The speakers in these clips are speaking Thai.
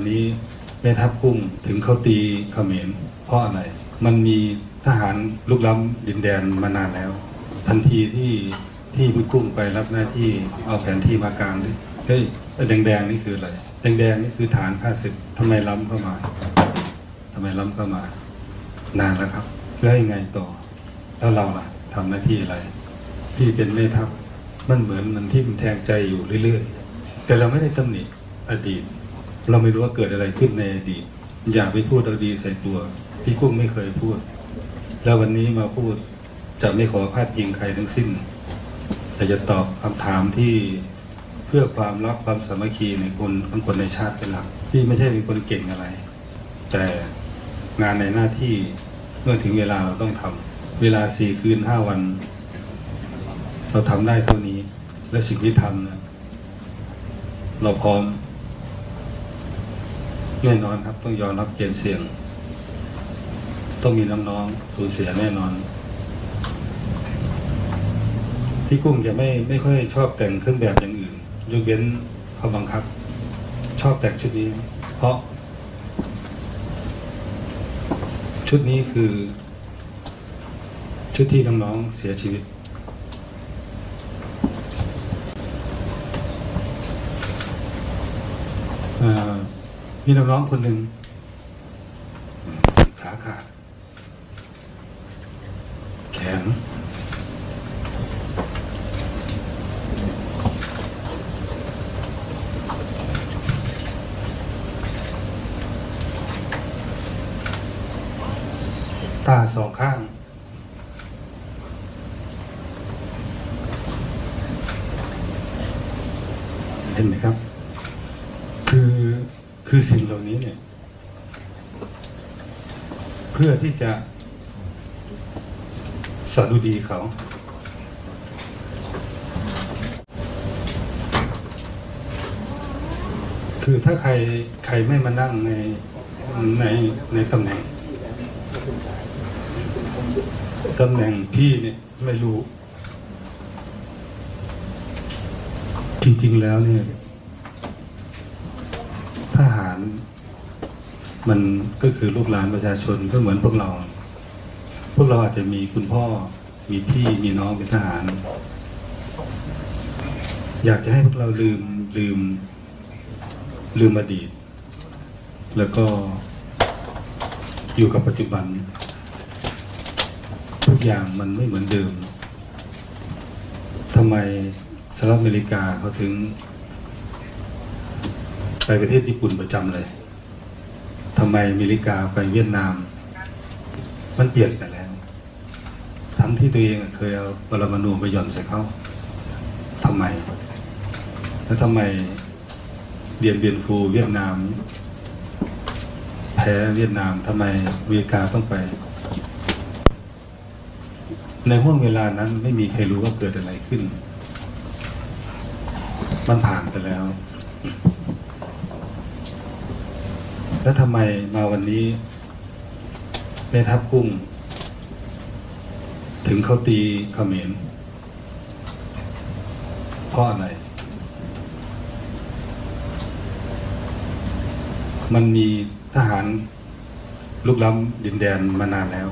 วันนี้แม่ทัพกุ้งถึงเขาตีเขมรเพราะอะไร มันมีทหารลุกล้ำดินแดนมานานแล้ว ทันทีที่ที่พี่กุ้งไปรับหน้าที่เอาแผนที่มากลางด้วยเฮ้ยแดงแดงนี่คืออะไรแดงแดงนี่คือฐานข้าศึกทำไมล้ำเข้ามาทำไมล้ำเข้ามา นานแล้วครับ แล้วยังไงต่อ แล้วเราล่ะทำหน้าที่อะไรพี่เป็นแม่ทัพมันเหมือนมันที่มันแทงใจอยู่เรื่อยๆแต่เราไม่ได้ตำหนิอดีต เราไม่รู้ว่าเกิดอะไรขึ้นในอดีตอย่าไปพูดเอาดีใส่ตัว ที่กุ้งไม่เคยพูด แล้ววันนี้มาพูดจะไม่ขอพาดพิงใครทั้งสิ้นแต่จะตอบคำถามที่เพื่อความรักความสามัคคีในคนของคนในชาติเป็นหลักพี่ไม่ใช่เป็นคนเก่งอะไร แต่งานในหน้าที่เมื่อถึงเวลาเราต้องทำเวลาสี่คืนห้าวัน เราทำได้เท่านี้ และสิ่งที่ทำนะเราพร้อม แน่นอนครับ ต้องยอมรับเกณฑ์เสี่ยง ต้องมีน้องๆสูญเสียแน่นอน พี่กุ้งจะไม่ไม่ค่อยชอบแต่งเครื่องแบบอย่างอื่นยกเว้นเขาบังคับ ชอบแต่งชุดนี้ เพราะ ชุดนี้คือ ชุดที่น้องๆเสียชีวิตอ่อ มีน้องๆคนหนึ่งขาขาดแขนตาสองข้าง เห็นไหมครับ คือสิ่งเหล่านี้เนี่ย เพื่อที่จะสดุดีเขา คือถ้าใครใครไม่มานั่งในในในตำแหน่งตำแหน่งพี่เนี่ยไม่รู้ จริง ๆ แล้วเนี่ย มันก็คือลูกหลานประชาชนก็เหมือนพวกเรา พวกเราอาจจะมีคุณพ่อ มีพี่มีน้องเป็นทหาร อยากจะให้พวกเราลืมลืม ลืมอดีต แล้วก็อยู่กับปัจจุบัน ทุกอย่างมันไม่เหมือนเดิมทำไมสหรัฐอเมริกาเขาถึง ปประเทศญี่ปุ่นประจำเลยทำไมอเมริกาไปเวียดนาม มันเปลี่ยนไปแล้ว ทั้งที่ตัวเองเคยเอาปรมาณูไปหย่อนใส่เขาทำไม แล้วทำไมเดียนเบียนฟูเวียดนามแพ้เวียดนามทำไมอเมริกาต้องไป ในห่วงเวลานั้นไม่มีใครรู้ว่าเกิดอะไรขึ้น มันผ่านไปแล้ว แล้วทำไมมาวันนี้แม่ทัพกุ้ง ถึงเขาตีเขมรเพราะอะไร มันมีทหารลุกล้ำดินแดนมานานแล้ว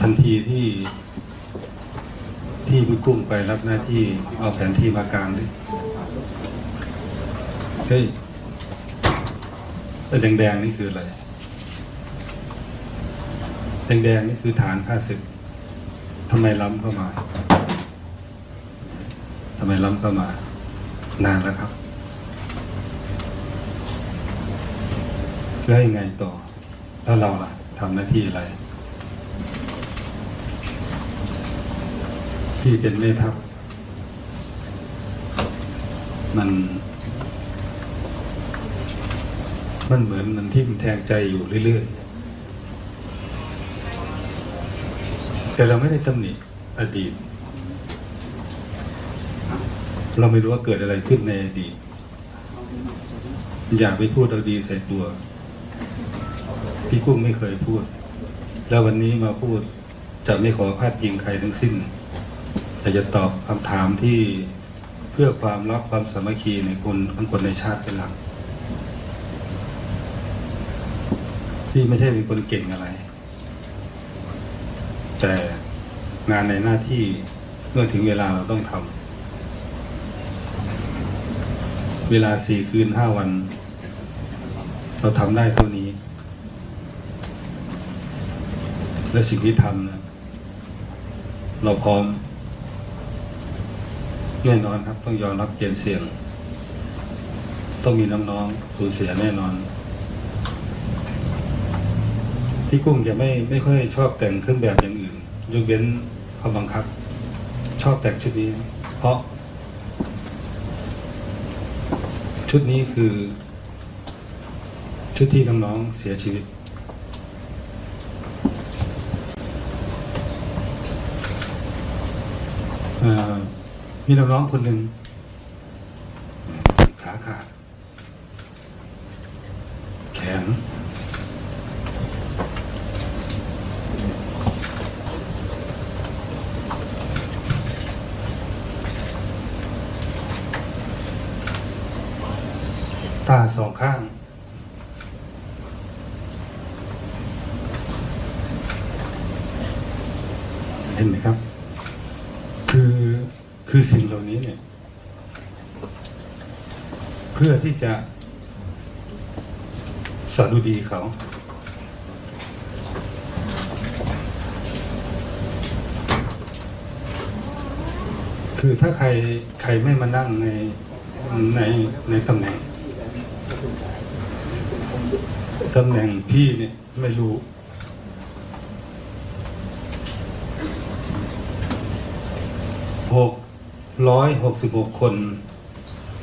ทันทีที่ที่พี่กุ้งไปรับหน้าที่เอาแผนที่มากลางด้วยเฮ้ย แดงแดงๆนี่คืออะไร แดงแดงๆนี่คือฐานข้าศึกทำไมล้ำเข้ามาทำไมล้ำเข้ามานานแล้วครับ แล้วยังไงต่อ แล้วเราล่ะทำหน้าที่อะไรพี่เป็นแม่ทัพมัน มันเหมือนมันที่มันแทงใจอยู่เรื่อยๆ แต่เราไม่ได้ตำหนิอดีต เราไม่รู้ว่าเกิดอะไรขึ้นในอดีต อย่าไปพูดเอาดีใส่ตัว ที่กุ้งไม่เคยพูด แล้ววันนี้มาพูดจะไม่ขอพาดพิงใครทั้งสิ้นแต่จะตอบคำถามที่เพื่อความรักความสามัคคีในคนของคนในชาติเป็นหลัก พี่ไม่ใช่เป็นคนเก่งอะไร แต่งานในหน้าที่เมื่อถึงเวลาเราต้องทำเวลาสี่คืนห้าวัน เราทำได้เท่านี้ และสิ่งที่ทำนะเราพร้อม แน่นอนครับต้องยอมรับเกณฑ์เสี่ยง ต้องมีน้องๆสูญเสียแน่นอน พี่กุ้งจะไม่ไม่ค่อยชอบแต่งเครื่องแบบอย่างอื่นยกเว้นเขาบังคับ ชอบแต่งชุดนี้ เพราะ ชุดนี้คือ ชุดที่น้องๆเสียชีวิต มีน้องๆคนหนึ่งเอ่อขาขาด แขน ตาสองข้าง เห็นไหมครับ คือ คือสิ่งเหล่านี้เนี่ย เพื่อที่จะสดุดีเขา คือถ้าใครใครไม่มานั่งในในในตำแหน่งตำแหน่งพี่เนี่ยไม่รู้ 166 คน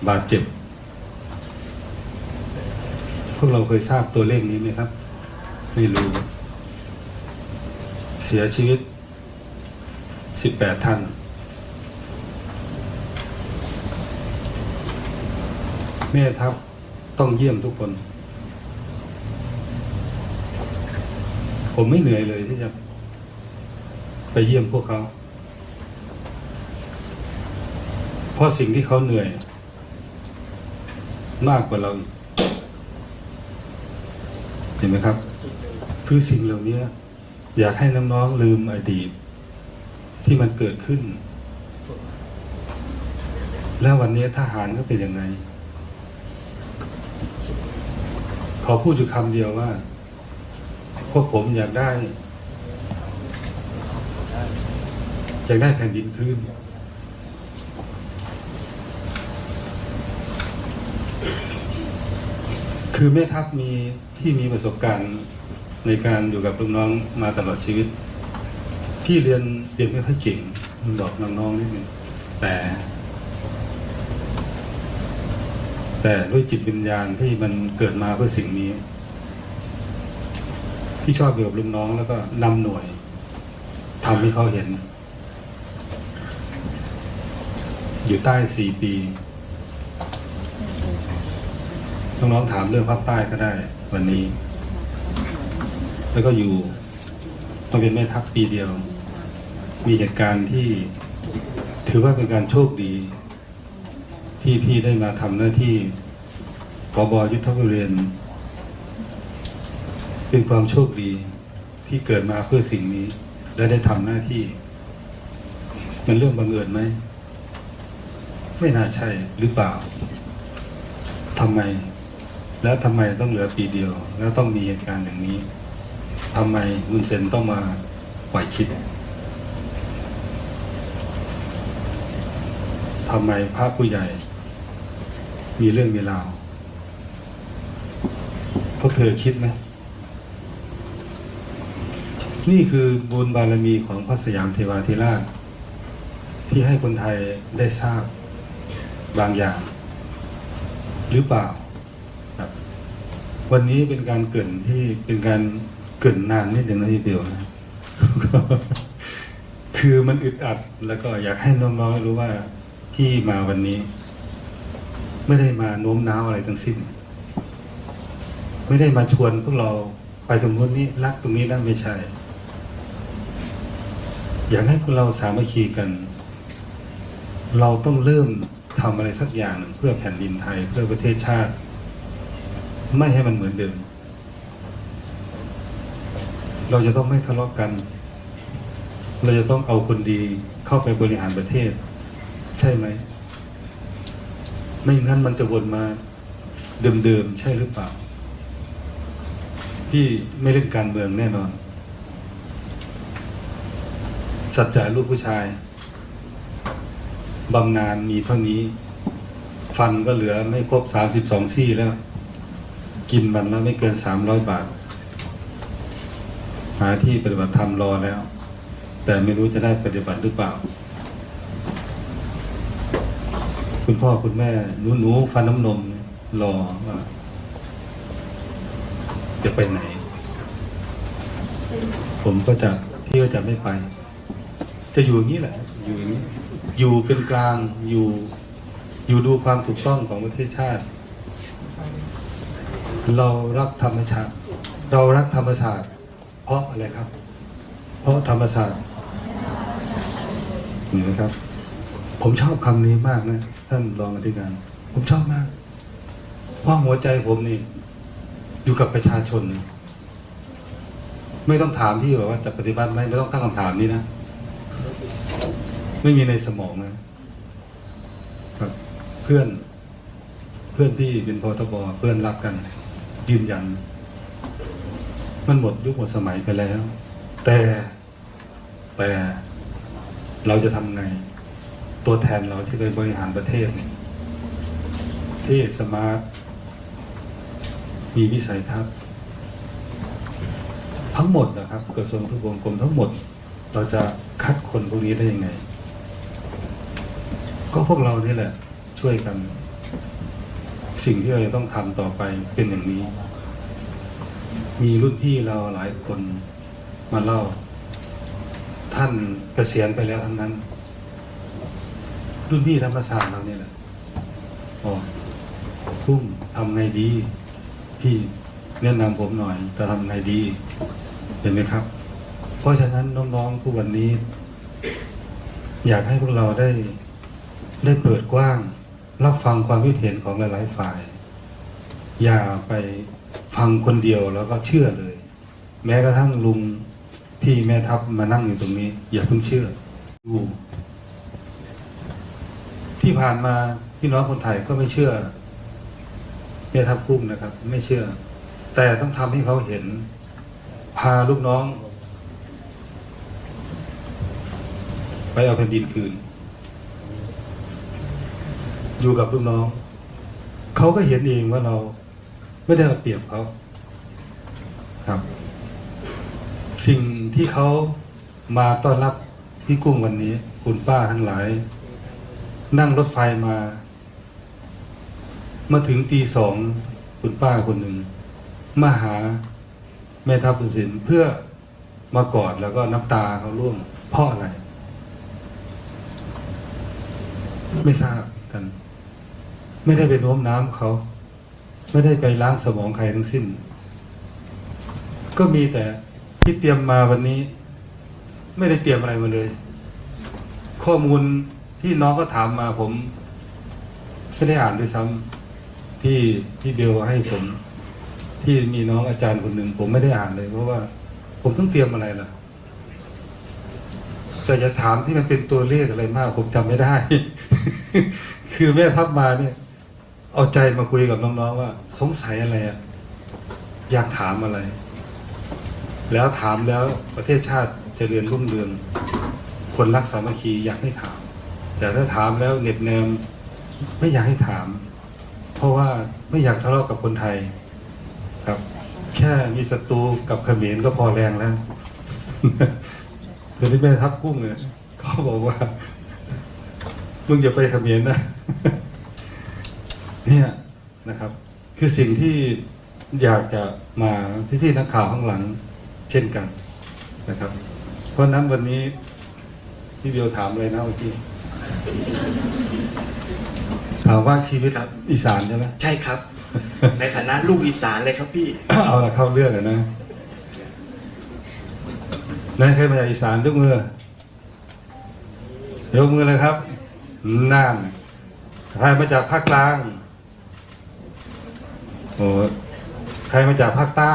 บาดเจ็บ พวกเราเคยทราบตัวเลขนี้ไหมครับ ไม่รู้ เสียชีวิต 18 ท่าน แม่ทัพต้องเยี่ยมทุกคน ผมไม่เหนื่อยเลยที่จะไปเยี่ยมพวกเขา ราะสิ่งที่เขาเหนื่อย มากกว่าเราอีกเห็นไหมครับ คือสิ่งเหล่านี้อยากให้น้องๆลืมอดีต ที่มันเกิดขึ้น แล้ววันนี้ทหารก็เป็นยังไงขอพูดอยู่คำเดียวว่า พวกผมอยากได้ อยากได้แผ่นดินคืน คือแม่ทัพมีที่มีประสบการณ์ในการอยู่กับลูกน้องมาตลอดชีวิต ที่เรียนเรียนไม่ค่อยเก่งบอกน้องๆนิดนึงแต่ แต่ด้วยจิตวิญญาณที่มันเกิดมาเพื่อสิ่งนี้ที่ชอบอยู่กับลูกน้องแล้วก็นำหน่วยทำให้เขาเห็น อยู่ใต้สี่ปี น้องๆถามเรื่องภาคใต้ก็ได้ วันนี้ แล้วก็อยู่มาเป็นแม่ทัพปีเดียว มีเหตุการณ์ที่ถือว่าเป็นการโชคดี ที่พี่ได้มาทำหน้าที่ผบยุทธบริเวณเป็นความโชคดีที่เกิดมาเพื่อสิ่งนี้ และได้ทำหน้าที่ มันเรื่องบังเอิญไหม ไม่น่าใช่หรือเปล่าทำไม แล้วทำไมต้องเหลือปีเดียว แล้วต้องมีเหตุการณ์อย่างนี้ทำไมมุนเซนต้องมาปล่อยคิดทำไมพระผู้ใหญ่ มีเรื่องมีราวพวกเธอคิดไหมนี่คือบุญบารมีของพระสยามเทวาธิราช ที่ให้คนไทยได้ทราบบางอย่าง หรือเปล่า วันนี้เป็นการเกินที่เป็นการเกินนานนิดหนึ่งนะพี่เปียวนะคือมันอึดอัดแล้วก็อยากให้น้องๆรู้ว่าที่มาวันนี้ ไม่ได้มาโน้มน้าวอะไรทั้งสิ้น ไม่ได้มาชวนพวกเราไปตรงนู้นนี้รักตรงนี้นั่นไม่ใช่ อยากให้พวกเราสามัคคีกัน เราต้องเริ่มทำอะไรสักอย่างหนึ่งเพื่อแผ่นดินไทยเพื่อประเทศชาติ ไม่ให้มันเหมือนเดิม เราจะต้องไม่ทะเลาะกัน เราจะต้องเอาคนดีเข้าไปบริหารประเทศ ใช่ไหม ไม่งั้นมันจะวนมาเดิมๆใช่หรือเปล่าพี่ไม่เล่นการเมืองแน่นอน สัจจะลูกผู้ชายบำนาญมีเท่านี้ ฟันก็เหลือไม่ครบสามสิบสองซี่แล้ว กินวันละไม่เกินสามร้อยบาท หาที่ปฏิบัติธรรมรอแล้ว แต่ไม่รู้จะได้ปฏิบัติหรือเปล่า คุณพ่อคุณแม่หนูหนูฟันน้ำนมรอว่าจะไปไหน ผมก็จะพี่ก็จะไม่ไป จะอยู่อย่างนี้แหละ อยู่อย่างนี้ อยู่เป็นกลางอยู่ อยู่ดูความถูกต้องของประเทศชาติ เรารักธรรมชาติเรารักธรรมศาสตร์ เพราะอะไรครับ เพราะธรรมศาสตร์เห็นไหมครับ ผมชอบคำนี้มากนะ ท่านรองอธิการ ผมชอบมาก เพราะหัวใจผมนี่ อยู่กับประชาชน ไม่ต้องถามพี่หรอกว่าจะปฏิบัติไหมไม่ต้องตั้งคำถามนี้นะไม่มีในสมองนะครับ เพื่อน เพื่อนที่เป็นพทบเพื่อนรักกัน ยืนยัน มันหมดยุคหมดสมัยไปแล้ว แต่แต่เราจะทำไง ตัวแทนเราที่ไปบริหารประเทศเนี่ยที่สมาร์ทมีวิสัยทัศน์ทั้งหมดนะครับกระทรวงทุกวงกรมทั้งหมด เราจะคัดคนพวกนี้ได้ยังไง ก็พวกเรานี่แหละช่วยกัน สิ่งที่เราจะต้องทำต่อไปเป็นอย่างนี้ มีรุ่นพี่เราหลายคนมาเล่า ท่านเกษียณไปแล้วทั้งนั้น รุ่นพี่ธรรมศาสตร์เราเนี่ยแหละอ๋อพุ่มทำไงดี พี่แนะนำผมหน่อยจะทำไงดี เห็นไหมครับ เพราะฉะนั้นน้องๆผู้วันนี้ อยากให้พวกเราได้ได้เปิดกว้าง รับฟังความคิดเห็นของหลาย ๆ ฝ่าย อย่าไปฟังคนเดียวแล้วก็เชื่อเลย แม้กระทั่งลุงพี่แม่ทัพมานั่งอยู่ตรงนี้ อย่าเพิ่งเชื่อดูที่ผ่านมาพี่น้องคนไทยก็ไม่เชื่อแม่ทัพกุ้งนะครับ ไม่เชื่อ แต่ต้องทำให้เขาเห็น พาลูกน้อง ไปเอาแผ่นดินคืน อยู่กับลูกน้อง เขาก็เห็นเองว่าเราไม่ได้เอาเปรียบเขาครับ สิ่งที่เขามาต้อนรับพี่กุ้งวันนี้ คุณป้าทั้งหลาย นั่งรถไฟมามาถึงตีสองคุณป้าคนหนึ่งมาหาแม่ทัพสินเพื่อมากอดแล้วก็น้ำตาเขาร่วงเพราะอะไร ไม่ทราบ ไม่ได้ไปโน้มน้ำเขา ไม่ได้ไปล้างสมองใครทั้งสิ้น ก็มีแต่ที่เตรียมมาวันนี้ ไม่ได้เตรียมอะไรมาเลย ข้อมูลที่น้องก็ถามมาผมไม่ได้อ่านด้วยซ้ำที่ที่เบลให้ผม ที่มีน้องอาจารย์คนหนึ่งผมไม่ได้อ่านเลย เพราะว่า ผมต้องเตรียมอะไรล่ะแต่จะถามที่มันเป็นตัวเลขอะไรมาก ผมจำไม่ได้ คือแม่ทัพมาเนี่ย เอาใจมาคุยกับน้องๆว่า สงสัยอะไรอะอยากถามอะไร แล้วถามแล้วประเทศชาติจะเรียนรุ่งเรือง คนรักสามัคคีอยากให้ถาม แต่ถ้าถามแล้วเหน็บแนมไม่อยากให้ถาม เพราะว่าไม่อยากทะเลาะกับคนไทย ครับ แค่มีศัตรูกับเขมรก็พอแรงแล้วเดี๋ยวนี้แม่ทัพกุ้งเนี่ยเขาบอกว่า มึงอย่าไปเขมรนะ เนี่ยนะครับ คือสิ่งที่อยากจะมาพี่ๆนักข่าวข้างหลังเช่นกันนะครับ เพราะฉะนั้นวันนี้พี่เบียวถามเลยนะเมื่อกี้ถามว่าชีวิตครับอีสานใช่ไหมใช่ครับ ในฐานะลูกอีสานเลยครับพี่ เอาละเข้าเรื่องกันนะนายใครมาจากอีสานยกมือยกมือเลยครับนั่นใครมาจากภาคกลางโอ้ใครมาจากภาคใต้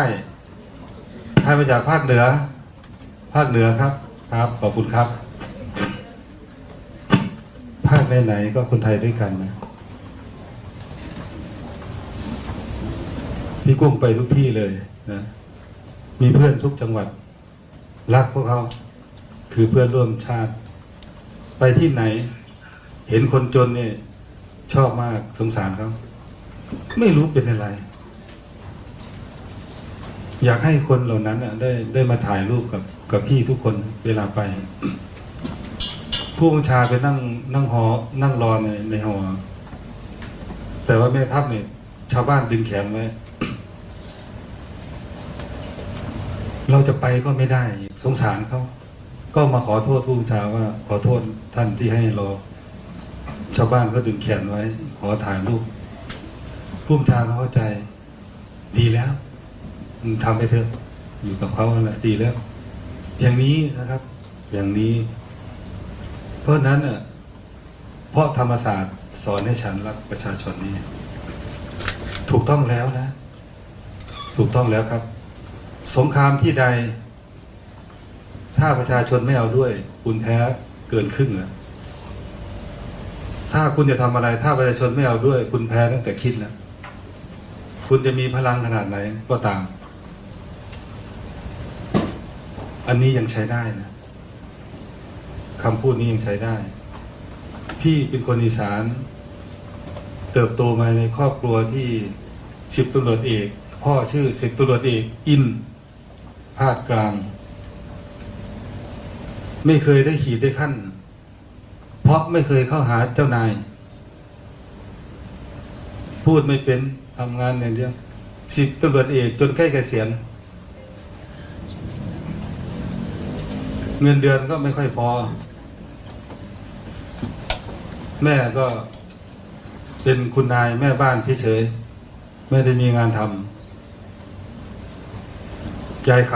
ใครมาจากภาคเหนือ ภาคเหนือครับ ครับ ขอบคุณครับ ภาคไหนๆก็คนไทยด้วยกันนะ พี่กุ้งไปทุกที่เลยนะ มีเพื่อนทุกจังหวัด รักพวกเขา คือเพื่อนร่วมชาติ ไปที่ไหน เห็นคนจนเนี่ยชอบมากสงสารเขา ไม่รู้เป็นอะไร อยากให้คนเหล่านั้นได้ได้มาถ่ายรูปกับกับพี่ทุกคนเวลาไป ผู้บัญชาไปนั่งนั่งหอ นั่งรอในในหอ แต่ว่าแม่ทัพเนี่ยชาวบ้านดึงแขนไว้ เราจะไปก็ไม่ได้ สงสารเขาก็มาขอโทษผู้บัญชาว่า ขอโทษท่านที่ให้รอ ชาวบ้านก็ดึงแขนไว้ ขอถ่ายรูปผู้บัญชาเขาเข้าใจ ดีแล้ว ทำไปเถอะ อยู่กับเขาแหละดีแล้ว อย่างนี้นะครับ อย่างนี้ เพราะนั้นน่ะเพราะธรรมศาสตร์สอนให้ฉันรักประชาชนนี่ถูกต้องแล้วนะ ถูกต้องแล้วครับ สงครามที่ใด ถ้าประชาชนไม่เอาด้วย คุณแพ้เกินครึ่งแล้วถ้าคุณจะทำอะไร ถ้าประชาชนไม่เอาด้วย คุณแพ้ตั้งแต่คิดแล้วคุณจะมีพลังขนาดไหนก็ตาม อันนี้ยังใช้ได้นะคำพูดนี้ยังใช้ได้ พี่เป็นคนอีสาน เติบโตมาในครอบครัวที่สิบตำรวจเอก พ่อชื่อสิบตำรวจเอก อินภาคกลาง ไม่เคยได้ขีดได้ขั้น เพราะไม่เคยเข้าหาเจ้านาย พูดไม่เป็นทำงานอย่างเดียวสิบตำรวจเอกจนใกล้เกษียณ เงินเดือนก็ไม่ค่อยพอ แม่ก็เป็นคุณนายแม่บ้านเฉยๆไม่ได้มีงานทำยายค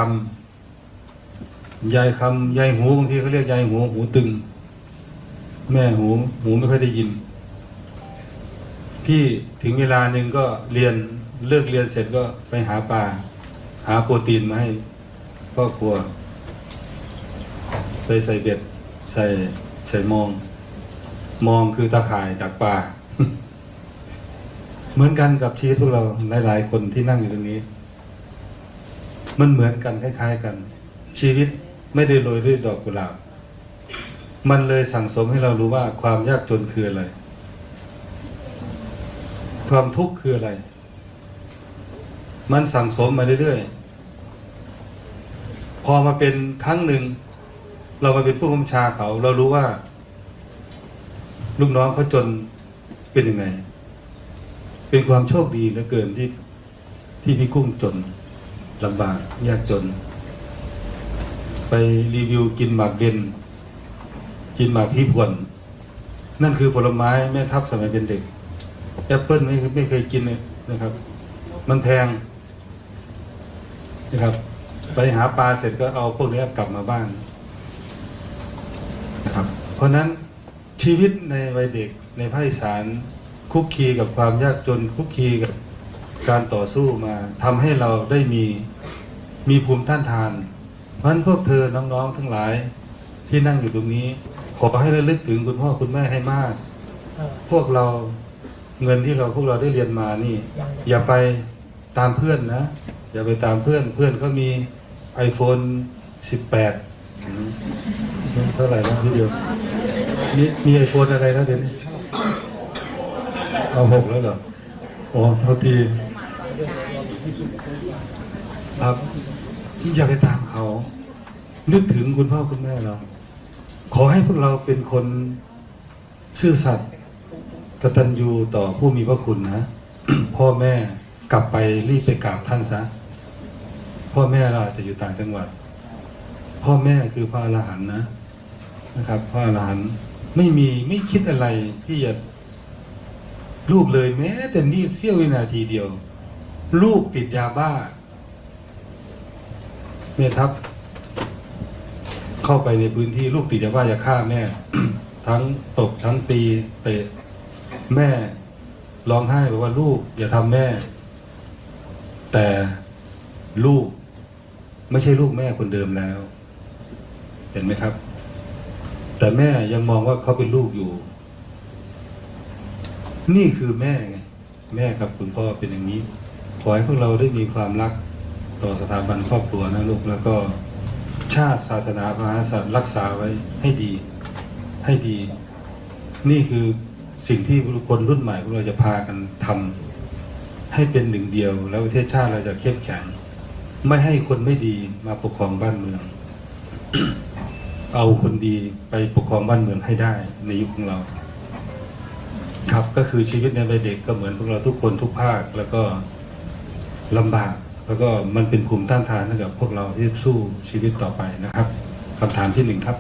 ำยายคำยายหูบางทีเขาเรียกยายหูหูตึง แม่หูหูไม่ค่อยได้ยินพี่ถึงเวลาหนึ่งก็เรียนเลิกเรียนเสร็จก็ไปหาปลาหาโปรตีนมาให้ครอบครัว ไปใส่เบ็ดใส่ใส่มอง มองคือตาข่ายดักปลาเหมือนกันกับชีวิตพวกเราหลาย ๆ คนที่นั่งอยู่ตรงนี้ มันเหมือนกันคล้าย ๆ กัน ชีวิตไม่ได้โรยด้วยดอกกุหลาบมันเลยสั่งสมให้เรารู้ว่าความยากจนคืออะไร ความทุกข์คืออะไร มันสั่งสมมาเรื่อยๆ พอมาเป็นครั้งหนึ่ง เรามาเป็นผู้กำกับชาเขา เรารู้ว่า ลูกน้องเขาจนเป็นยังไง เป็นความโชคดีเหลือเกินที่ที่พี่กุ้งจนลำบากยากจน ไปรีวิวกินหมากเบนกินหมากพี่ผวนนั่นคือผลไม้แม่ทับสมัยเป็นเด็กแอปเปิลไม่ไม่เคยกินเลยนะครับ มันแพงนะครับ ไปหาปลาเสร็จก็เอาพวกนี้กลับมาบ้าน นะครับ เพราะฉะนั้นชีวิตในวัยเด็กในภาคอีสานคุกคีกับความยากจนคุกคีกับการต่อสู้มาทำให้เราได้มีมีภูมิต้านทาน เพราะนั้นพวกเธอน้องๆทั้งหลายที่นั่งอยู่ตรงนี้ ขอให้ระลึกถึงคุณพ่อคุณแม่ให้มาก พวกเราเงินที่เราพวกเราได้เรียนมานี่ อย่าไปตามเพื่อนนะ อย่าไปตามเพื่อนเพื่อนเขามี iPhone 18 เท่าไหร่แล้วพี่เดียวมีมีไอโฟนอะไรแล้วเดี๋ยวนี้เอาหกแล้วเหรอโอ้เท่าทีครับอย่าไปตามเขา นึกถึงคุณพ่อคุณแม่เรา ขอให้พวกเราเป็นคนซื่อสัตย์กตัญญูต่อผู้มีพระคุณนะ พ่อแม่กลับไปรีบไปกราบท่านซะ พ่อแม่เราอาจจะอยู่ต่างจังหวัด พ่อแม่คือพระอรหันต์นะนะครับพระอรหันต์ไม่มีไม่คิดอะไรที่จะลูกเลยแม้แต่นี่เสี้ยววินาทีเดียว ลูกติดยาบ้าแม่ทัพเข้าไปในพื้นที่ลูกติดยาบ้าจะฆ่าแม่ ทั้งตบทั้งตีเตะแม่ร้องไห้บอกว่าลูกอย่าทำแม่ แต่ลูกไม่ใช่ลูกแม่คนเดิมแล้ว เห็นไหมครับ แต่แม่ยังมองว่าเขาเป็นลูกอยู่ นี่คือแม่ไง แม่กับคุณพ่อเป็นอย่างนี้ ขอให้พวกเราได้มีความรักต่อสถาบันครอบครัวนะลูกแล้วก็ชาติศาสนาพระมหากษัตริย์รักษาไว้ให้ดี ให้ดี นี่คือสิ่งที่คนรุ่นใหม่พวกเราจะพากันทำให้เป็นหนึ่งเดียว แล้วประเทศชาติเราจะเข้มแข็ง ไม่ให้คนไม่ดีมาปกครองบ้านเมือง เอาคนดีไปปกครองบ้านเมืองให้ได้ในยุคของเรา ครับก็คือชีวิตในวัยเด็กก็เหมือนพวกเราทุกคนทุกภาค แล้วก็ลำบาก แล้วก็มันเป็นภูมิต้านทานให้กับพวกเราที่สู้ชีวิตต่อไปนะครับคำถามที่หนึ่งครับ